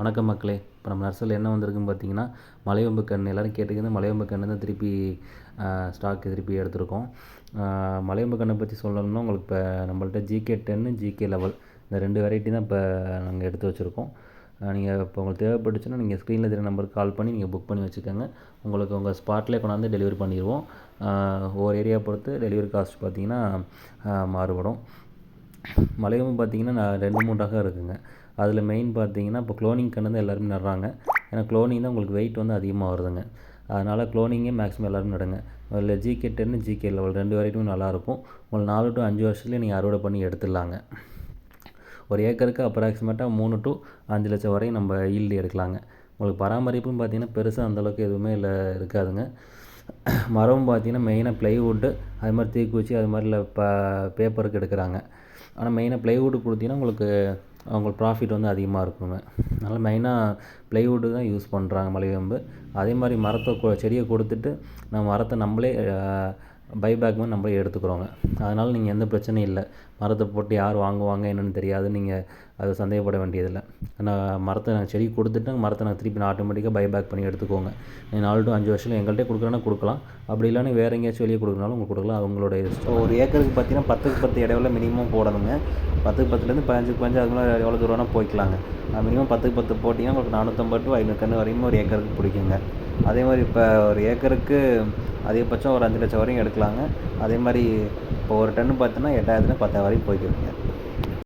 வணக்கம் மக்களே. இப்போ நம்ம நர்சரியில் என்ன வந்திருக்குன்னு பார்த்தீங்கன்னா மலையொம்பு கன்று. எல்லோரும் கேட்டுக்கிறது மலையொம்பு கன்று தான் திருப்பி ஸ்டாக் திருப்பி எடுத்திருக்கோம். மலையொம்பு கண்ணை பற்றி சொல்லணும்னா உங்களுக்கு இப்போ நம்மள்ட்ட ஜிகே டென்னு ஜிகே லெவல் இந்த ரெண்டு வெரைட்டி தான் இப்போ நாங்கள் எடுத்து வச்சுருக்கோம். நீங்கள் இப்போ உங்களுக்கு தேவைப்பட்டுச்சுன்னா நீங்கள் ஸ்க்ரீனில் தெரிய நம்பருக்கு கால் பண்ணி நீங்கள் புக் பண்ணி வச்சுக்கோங்க. உங்களுக்கு உங்கள் ஸ்பாட்லேயே கொண்டாந்து டெலிவரி பண்ணிடுவோம் ஒவ்வொரு ஏரியா பொறுத்து டெலிவரி காஸ்ட் பார்த்தீங்கன்னா மாறுபடும். மலையமும் பார்த்தீங்கன்னா நான் ரெண்டு மூணு ரகம் இருக்குங்க. அதில் மெயின் பார்த்தீங்கன்னா இப்போ க்ளோனிங் கன்று தான் எல்லாருமே நடுறாங்க. ஏன்னா க்ளோனிங் தான் உங்களுக்கு வெயிட் வந்து அதிகமாக வருதுங்க. அதனால் க்ளோனிங்கே மேக்ஸிமம் எல்லோரும் நடுங்க. அதில் ஜிகே டென்னு ஜிகே லெவல் ரெண்டு வெரைட்டியும் நல்லாயிருக்கும். உங்களுக்கு நாலு டு அஞ்சு வருஷத்துலேயே நீங்கள் அறுவடை பண்ணி எடுத்துடலாங்க. ஒரு ஏக்கருக்கு அப்ராக்சிமேட்டாக மூணு டு அஞ்சு லட்சம் வரையும் நம்ம ஈல்டு எடுக்கலாங்க. உங்களுக்கு பராமரிப்புன்னு பார்த்தீங்கன்னா பெருசாக அந்தளவுக்கு எதுவுமே இல்லை இருக்காதுங்க. மரம் பார்த்தீங்கன்னா மெயினாக ப்ளைவுட்டு அது மாதிரி தீக்குச்சி அது மாதிரில ப பேப்பருக்கு எடுக்கிறாங்க. ஆனால் மெயினாக ப்ளைவுட் கொடுத்தீங்கன்னா உங்களுக்கு அவங்களுக்கு ப்ராஃபிட் வந்து அதிகமாக இருக்குங்க. அதனால் மெயினாக ப்ளைவுட்டு தான் யூஸ் பண்ணுறாங்க மலைவேம்பு. அதே மாதிரி மரத்தை கொ செடியை கொடுத்துட்டு நம்ம மரத்தை நம்மளே பைபேக் மாதிரி நம்மளே எடுத்துக்கிறோங்க. அதனால் நீங்கள் எந்த பிரச்சனையும் இல்லை. மரத்தை போட்டு யார் வாங்குவாங்க என்னென்னு தெரியாது. நீங்கள் அதை சந்தேகப்பட வேண்டியதில்லை. நான் மரத்தை நான் செடி கொடுத்துட்டு மரத்தை நான் திருப்பி நான் ஆட்டோமேட்டிக்காக பைபேக் பண்ணி எடுத்துக்கோங்க. நீ நாலு டு அஞ்சு வருஷம் எங்கள்கிட்ட கொடுக்குறேன்னா கொடுக்கலாம். அப்படி இல்லைன்னா வேறு எங்கேயாச்சும் வெளியே கொடுக்குறனாலும் உங்களுக்கு கொடுக்கலாம். அவங்களோட இஷ்டம் ஒரு ஏக்கருக்கு பார்த்தீங்கன்னா பத்துக்கு பத்து இடவில் மினிமம் போடணுங்க. பத்துக்கு பத்துலேருந்து பதினஞ்சுக்கு பதினஞ்சு அது மாதிரி எவ்வளோ தூரம்னா போய்க்கலாங்க. மினிமம் பத்துக்கு பத்து போட்டிங்கன்னா உங்களுக்கு நானூற்றம்பது டு ஐநூறு கன்று வரையும் ஒரு ஏக்கருக்கு பிடிக்குங்க. அதே மாதிரி இப்போ ஒரு ஏக்கருக்கு அதிகபட்சம் ஒரு அஞ்சு லட்சம் வரையும் எடுக்கலாங்க. அதே மாதிரி இப்போ ஒரு டன்னு பார்த்தோன்னா எட்டாயிரத்துல பத்தாயிரம் வரையும் போய்க்குதுங்க